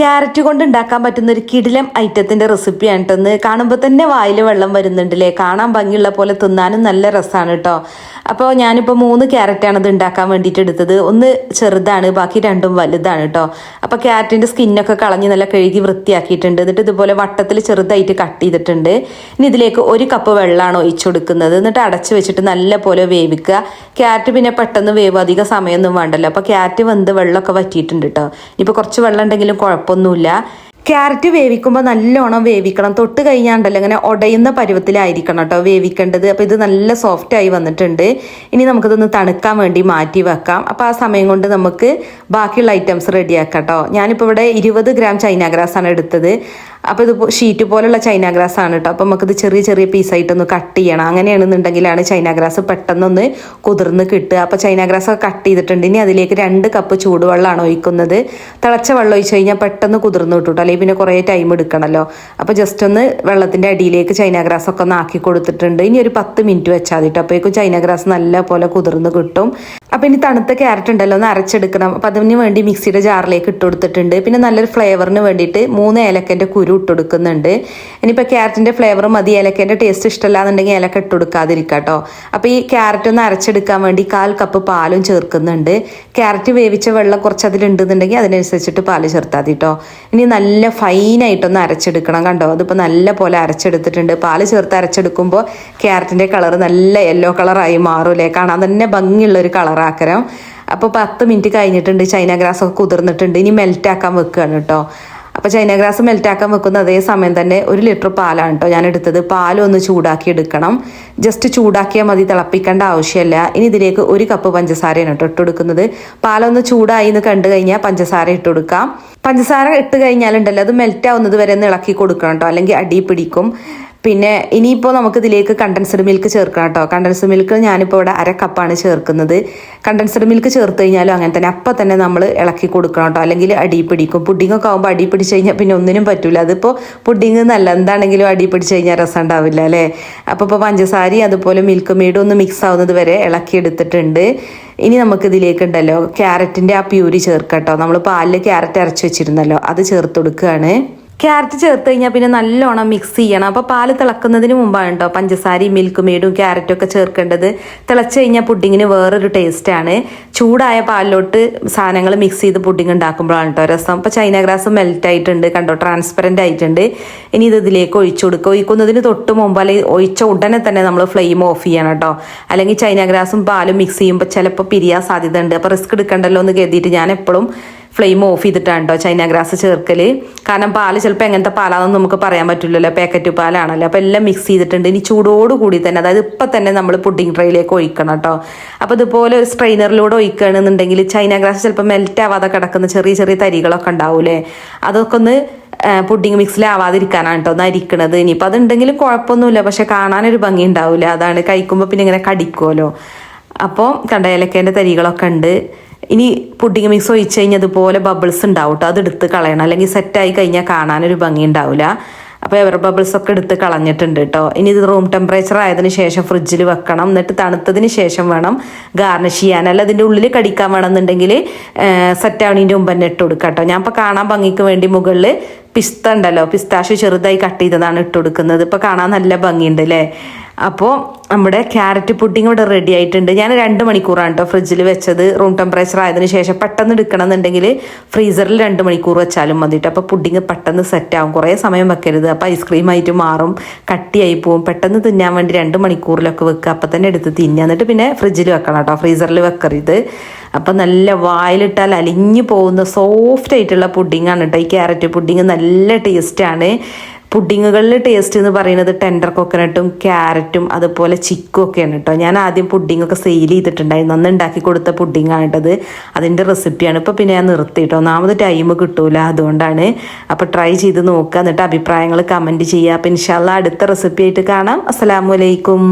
Carrot കൊണ്ട് ഉണ്ടാക്കാൻ പറ്റുന്ന ഒരു കിടിലം ഐറ്റത്തിന്റെ റെസിപ്പിയാണ് കേട്ടോ കാണുമ്പോൾ തന്നെ വായിൽ വെള്ളം വരുന്നുണ്ടല്ലേ? കാണാൻ ഭംഗിയുള്ള പോലെ തിന്നാനും നല്ല രസമാണ് കേട്ടോ അപ്പോൾ ഞാനിപ്പോൾ മൂന്ന് ക്യാരറ്റാണ് ഇത് ഉണ്ടാക്കാൻ വേണ്ടിയിട്ട് എടുത്തത്. ഒന്ന് ചെറുതാണ് ബാക്കി രണ്ടും വലുതാണ് കേട്ടോ അപ്പോൾ ക്യാരറ്റിന്റെ സ്കിന്നൊക്കെ കളഞ്ഞ് നല്ല കഴുകി വൃത്തിയാക്കിയിട്ടുണ്ട്. എന്നിട്ട് ഇതുപോലെ വട്ടത്തിൽ ചെറുതായിട്ട് കട്ട് ചെയ്തിട്ടുണ്ട്. ഇനി ഇതിലേക്ക് ഒരു കപ്പ് വെള്ളമാണ് ഒഴിച്ചു കൊടുക്കുന്നത്. എന്നിട്ട് അടച്ച് വെച്ചിട്ട് നല്ല പോലെ വേവിക്കുക. ക്യാരറ്റ് പിന്നെ പെട്ടെന്ന് വേവ് അധികം സമയമൊന്നും വേണ്ടല്ലോ. അപ്പോൾ ക്യാരറ്റ് വെന്ത് വെള്ളമൊക്കെ വറ്റിയിട്ടുണ്ട് കേട്ടോ ഇനിയിപ്പോൾ കുറച്ച് വെള്ളം ഉണ്ടെങ്കിലും കുഴപ്പമൊന്നുമില്ല. ക്യാരറ്റ് വേവിക്കുമ്പോൾ നല്ലോണം വേവിക്കണം. തൊട്ട് കഴിഞ്ഞാണ്ടല്ലോ ഇങ്ങനെ ഉടയുന്ന പരുവത്തിലായിരിക്കണം കേട്ടോ വേവിക്കേണ്ടത്. അപ്പോൾ ഇത് നല്ല സോഫ്റ്റ് ആയി വന്നിട്ടുണ്ട്. ഇനി നമുക്കിതൊന്ന് തണുക്കാൻ വേണ്ടി മാറ്റി വെക്കാം. അപ്പോൾ ആ സമയം കൊണ്ട് നമുക്ക് ബാക്കിയുള്ള ഐറ്റംസ് റെഡിയാക്കാം കേട്ടോ ഞാനിപ്പോൾ ഇവിടെ ഇരുപത് ഗ്രാം ചൈന ഗ്രാസ് ആണ് എടുത്തത്. അപ്പോൾ ഇത് ഷീറ്റ് പോലുള്ള ചൈന ഗ്രാസ് ആണ് കേട്ടോ അപ്പോൾ നമുക്കിത് ചെറിയ ചെറിയ പീസായിട്ടൊന്ന് കട്ട് ചെയ്യണം. അങ്ങനെയാണെന്നുണ്ടെങ്കിലാണ് ചൈന ഗ്രാസ് പെട്ടെന്നൊന്ന് കുതിർന്ന് കിട്ടുക. അപ്പോൾ ചൈന ഗ്രാസ് ഒക്കെ കട്ട് ചെയ്തിട്ടുണ്ട്. ഇനി അതിലേക്ക് രണ്ട് കപ്പ് ചൂടുവെള്ളമാണ് ഒഴിക്കുന്നത്. തിളച്ച വെള്ളം ഒഴിച്ച് കഴിഞ്ഞാൽ പെട്ടെന്ന് കുതിർന്ന് കിട്ടും അല്ലെങ്കിൽ പിന്നെ കുറേ ടൈം എടുക്കണമല്ലോ അപ്പോൾ ജസ്റ്റ് ഒന്ന് വെള്ളത്തിന്റെ അടിയിലേക്ക് ചൈന ഗ്രാസ് ഒക്കെ ഒന്ന് ആക്കി കൊടുത്തിട്ടുണ്ട്. ഇനി ഒരു പത്ത് മിനിറ്റ് വെച്ചാൽ കേട്ടോ അപ്പോഴേക്കും ചൈന ഗ്രാസ് നല്ല പോലെ കുതിർന്ന് കിട്ടും. അപ്പോൾ ഇനി തണുത്ത ക്യാരറ്റ് ഉണ്ടല്ലോ ഒന്ന് അരച്ചെടുക്കണം. അപ്പം അതിന് വേണ്ടി മിക്സിയുടെ ജാറിലേക്ക് ഇട്ട് കൊടുത്തിട്ടുണ്ട്. പിന്നെ നല്ലൊരു ഫ്ലേവറിന് വേണ്ടിയിട്ട് മൂന്ന് ഏലക്കന്റെ കുരു ഇട്ട് കൊടുക്കുന്നുണ്ട്. ഇനിയിപ്പോൾ ക്യാരറ്റിന്റെ ഫ്ലേവർ മതി ഏലക്കന്റെ ടേസ്റ്റ് ഇഷ്ടമല്ല എന്നുണ്ടെങ്കിൽ ഏലക്ക ഇട്ട് കൊടുക്കാതിരിക്കുക കേട്ടോ അപ്പോൾ ഈ ക്യാരറ്റ് ഒന്ന് അരച്ചെടുക്കാൻ വേണ്ടി കാൽ കപ്പ് പാലും ചേർക്കുന്നുണ്ട്. ക്യാരറ്റ് വേവിച്ച വെള്ളം കുറച്ച് അതിലുണ്ടെന്നുണ്ടെങ്കിൽ അതിനനുസരിച്ചിട്ട് പാൽ ചേർത്താൽ കേട്ടോ ഇനി നല്ല ഫൈനായിട്ടൊന്ന് അരച്ചെടുക്കണം കണ്ടോ? അതിപ്പോൾ നല്ല പോലെ അരച്ചെടുത്തിട്ടുണ്ട്. പാൽ ചേർത്ത് അരച്ചെടുക്കുമ്പോൾ ക്യാരറ്റിന്റെ കളർ നല്ല യെല്ലോ കളറായി മാറും അല്ലേ കാണാൻ തന്നെ ഭംഗിയുള്ള ഒരു കളറാക്കരം അപ്പോൾ പത്ത് മിനിറ്റ് കഴിഞ്ഞിട്ടുണ്ട് ചൈന ഗ്രാസ് ഒക്കെ കുതിർന്നിട്ടുണ്ട്. ഇനി മെൽറ്റ് ആക്കാൻ വെക്കുകയാണ് കേട്ടോ അപ്പോൾ ചൈന ഗ്രാസ് മെൽറ്റ് ആക്കാൻ വെക്കുന്ന അതേ സമയം തന്നെ ഒരു ലിറ്റർ പാലാണ് കേട്ടോ ഞാൻ എടുത്തത്. പാൽ ഒന്ന് ചൂടാക്കി എടുക്കണം. ജസ്റ്റ് ചൂടാക്കിയാൽ മതി തിളപ്പിക്കേണ്ട ആവശ്യമില്ല ഇനി ഇതിലേക്ക് ഒരു കപ്പ് പഞ്ചസാരയാണ് കേട്ടോ ഇട്ട് കൊടുക്കുന്നത് പാലൊന്ന് ചൂടായി എന്ന് കണ്ടു കഴിഞ്ഞാൽ പഞ്ചസാര ഇട്ട് കൊടുക്കാം പഞ്ചസാര ഇട്ട് കഴിഞ്ഞാലുണ്ടല്ലോ അത് മെൽറ്റ് ആവുന്നത് വരെ ഒന്ന് ഇളക്കി കൊടുക്കണം കേട്ടോ അല്ലെങ്കിൽ അടി പിടിക്കും. പിന്നെ ഇനിയിപ്പോൾ നമുക്ക് ഇതിലേക്ക് കണ്ടൻസ്ഡ് മിൽക്ക് ചേർക്കണം കേട്ടോ. കണ്ടൻസ്ഡ് മിൽക്ക് ഞാനിപ്പോൾ ഇവിടെ അര കപ്പാണ് ചേർക്കുന്നത്. കണ്ടൻസ്ഡ് മിൽക്ക് ചേർത്ത് കഴിഞ്ഞാലും അങ്ങനെ തന്നെ അപ്പം തന്നെ നമ്മൾ ഇളക്കി കൊടുക്കണം കേട്ടോ. അല്ലെങ്കിൽ അടി പിടിക്കും. പുഡിംഗ് ഒക്കെ ആകുമ്പോൾ അടി പിടിച്ച് കഴിഞ്ഞാൽ പിന്നെ ഒന്നിനും പറ്റില്ല അതിപ്പോൾ പുഡിങ് നല്ല എന്താണെങ്കിലും അടി പിടിച്ച് കഴിഞ്ഞാൽ രസം ഉണ്ടാവില്ല അല്ലേ? അപ്പോൾ ഇപ്പോൾ പഞ്ചസാരയും അതുപോലെ മിൽക്ക് മീഡും ഒന്ന് മിക്സ് ആവുന്നത് വരെ ഇളക്കി എടുത്തിട്ടുണ്ട്. ഇനി നമുക്ക് ഇതിലേക്ക് ഉണ്ടല്ലോ ക്യാരറ്റിന്റെ ആ പ്യൂരി ചേർക്കട്ടോ നമ്മൾ പാലിൽ ക്യാരറ്റ് അരച്ച് വെച്ചിരുന്നല്ലോ. അത് ചേർത്ത് കൊടുക്കുകയാണ്. ക്യാരറ്റ് ചേർത്ത് കഴിഞ്ഞാൽ പിന്നെ നല്ലോണം മിക്സ് ചെയ്യണം. അപ്പോൾ പാൽ തിളക്കുന്നതിന് മുമ്പാണ് കേട്ടോ പഞ്ചസാരയും മിൽക്ക് മെയ്ഡും ക്യാരറ്റും ഒക്കെ ചേർക്കേണ്ടത്. തിളച്ച് കഴിഞ്ഞാൽ പുഡിങ്ങിന് വേറൊരു ടേസ്റ്റാണ് ചൂടായ പാലിലോട്ട് സാധനങ്ങൾ മിക്സ് ചെയ്ത് പുഡിങ് ഉണ്ടാക്കുമ്പോഴാണ് കേട്ടോ രസം. അപ്പോൾ ചൈന ഗ്രാസ് മെൽറ്റ് ആയിട്ടുണ്ട് കണ്ടോ? ട്രാൻസ്പെറന്റ് ആയിട്ടുണ്ട്. ഇനി ഇത് ഇതിലേക്ക് ഒഴിച്ചു കൊടുക്കുക. ഒഴിക്കുന്നതിന് തൊട്ട് മുമ്പ് അല്ലെങ്കിൽ ഒഴിച്ച ഉടനെ തന്നെ നമ്മൾ ഫ്ലെയിം ഓഫ് ചെയ്യണം കേട്ടോ അല്ലെങ്കിൽ ചൈന ഗ്രാസും പാലും മിക്സ് ചെയ്യുമ്പോൾ ചിലപ്പോൾ പിരിയാൻ സാധ്യത ഉണ്ട് അപ്പോൾ റിസ്ക് എടുക്കണ്ടല്ലോ എന്ന് കരുതിയിട്ട് ഞാൻ എപ്പോഴും ഫ്ലെയിം ഓഫ് ചെയ്തിട്ടാണ് കേട്ടോ ചൈന ഗ്രാസ് ചേർക്കൽ കാരണം പാൽ ചിലപ്പോൾ എങ്ങനത്തെ പാലാണെന്ന് നമുക്ക് പറയാൻ പറ്റില്ലല്ലോ പാക്കറ്റ് പാലാണല്ലോ. അപ്പോൾ എല്ലാം മിക്സ് ചെയ്തിട്ടുണ്ട്. ഇനി ചൂടോട് കൂടി തന്നെ അതായത് ഇപ്പം തന്നെ നമ്മൾ പുഡിംഗ് ട്രേയിലേക്ക് ഒഴിക്കണം കേട്ടോ അപ്പോൾ ഇതുപോലെ ഒരു സ്ട്രെയിനറിലൂടെ ഒഴിക്കുകയാണെന്നുണ്ടെങ്കിൽ ചൈന ഗ്രാസ് ചിലപ്പോൾ മെൽറ്റ് ആവാതെ കിടക്കുന്ന ചെറിയ ചെറിയ തരികളൊക്കെ ഉണ്ടാവൂലേ? അതൊക്കെ ഒന്ന് പുഡിംഗ് മിക്സിലാവാതിരിക്കാനാണ് കേട്ടോ ഒന്ന് അരിക്കണത്. ഇനിയിപ്പോൾ അതുണ്ടെങ്കിലും കുഴപ്പമൊന്നുമില്ല. പക്ഷെ കാണാനൊരു ഭംഗി ഉണ്ടാവില്ല അതാണ് കഴിക്കുമ്പോൾ പിന്നെ ഇങ്ങനെ കടിക്കുമല്ലോ അപ്പോൾ കണ്ട ഏലക്കേന്റെ തരികളൊക്കെ ഉണ്ട്. ഇനി പുഡിംഗ് മിക്സ് ഒഴിച്ച് കഴിഞ്ഞാൽ അതുപോലെ ബബിൾസ് ഉണ്ടാവും കേട്ടോ അത് എടുത്ത് കളയണം. അല്ലെങ്കിൽ സെറ്റായി കഴിഞ്ഞാൽ കാണാനൊരു ഭംഗി ഉണ്ടാവില്ല അപ്പോൾ എവർ ബബിൾസ് ഒക്കെ എടുത്ത് കളഞ്ഞിട്ടുണ്ട് കേട്ടോ ഇനി ഇത് റൂം ടെമ്പറേച്ചർ ആയതിന് ശേഷം ഫ്രിഡ്ജിൽ വെക്കണം. എന്നിട്ട് തണുത്തതിന് ശേഷം വേണം ഗാർണിഷ് ചെയ്യാൻ. അല്ല അതിന്റെ ഉള്ളിൽ കടിക്കാൻ വേണമെന്നുണ്ടെങ്കിൽ സെറ്റ് ആവണീന്റെ മുമ്പ് തന്നെ ഇട്ട് കൊടുക്കാം കേട്ടോ ഞാൻ ഇപ്പോൾ കാണാൻ ഭംഗിക്ക് വേണ്ടി മുകളിൽ പിസ്ത ഉണ്ടല്ലോ. പിസ്താഷ് ചെറുതായി കട്ട് ചെയ്തതാണ് ഇട്ട് കൊടുക്കുന്നത്. ഇപ്പോൾ കാണാൻ നല്ല ഭംഗിയുണ്ട് അല്ലേ അപ്പോൾ നമ്മുടെ ക്യാരറ്റ് പുഡിംഗ് ഇവിടെ റെഡി ആയിട്ടുണ്ട്. ഞാൻ രണ്ട് മണിക്കൂറാണ് കേട്ടോ ഫ്രിഡ്ജിൽ വെച്ചത്. റൂം ടെമ്പറേച്ചർ ആയതിനു ശേഷം പെട്ടെന്ന് എടുക്കണം എന്നുണ്ടെങ്കിൽ ഫ്രീസറിൽ രണ്ട് മണിക്കൂർ വെച്ചാലും മതി കേട്ടോ അപ്പോൾ പുഡിംഗ് പെട്ടെന്ന് സെറ്റ് ആവും. കുറേ സമയം വെക്കരുത്. അപ്പോൾ ഐസ്ക്രീം ആയിട്ട് മാറും. കട്ടിയായി പോവും. പെട്ടെന്ന് തിന്നാൻ വേണ്ടി രണ്ട് മണിക്കൂറിലൊക്കെ വെക്കുക. അപ്പം തന്നെ എടുത്ത് തിന്നുക. എന്നിട്ട് പിന്നെ ഫ്രിഡ്ജിൽ വെക്കണം കേട്ടോ ഫ്രീസറിൽ വെക്കരുത്. അപ്പം നല്ല വായിലിട്ടാൽ അലിഞ്ഞു പോകുന്ന സോഫ്റ്റ് ആയിട്ടുള്ള പുഡിംഗ് ആണ് കേട്ടോ ഈ ക്യാരറ്റ് പുഡിംഗ് നല്ല ടേസ്റ്റാണ് പുഡിങ്ങുകളിൽ ടേസ്റ്റ് എന്ന് പറയുന്നത് ടെൻഡർ കൊക്കനട്ടും ക്യാരറ്റും അതുപോലെ ചിക്കും ഒക്കെയാണ് കേട്ടോ. ഞാൻ ആദ്യം പുഡിങ്ങൊക്കെ സെയിൽ ചെയ്തിട്ടുണ്ടായിരുന്നു. അന്ന് ഉണ്ടാക്കി കൊടുത്ത പുഡിംഗ് ആണ് കേട്ടത്. അതിന്റെ റെസിപ്പിയാണ് ഇപ്പോൾ പിന്നെ ഞാൻ നിർത്തി കേട്ടോ. ഒന്നാമത് ടൈം കിട്ടൂല അതുകൊണ്ടാണ്. അപ്പോൾ ട്രൈ ചെയ്ത് നോക്കുക എന്നിട്ട് അഭിപ്രായങ്ങൾ കമന്റ് ചെയ്യുക. അപ്പോൾ ഇൻഷാല്ല അടുത്ത റെസിപ്പി ആയിട്ട് കാണാം. അസ്സലാമലൈക്കും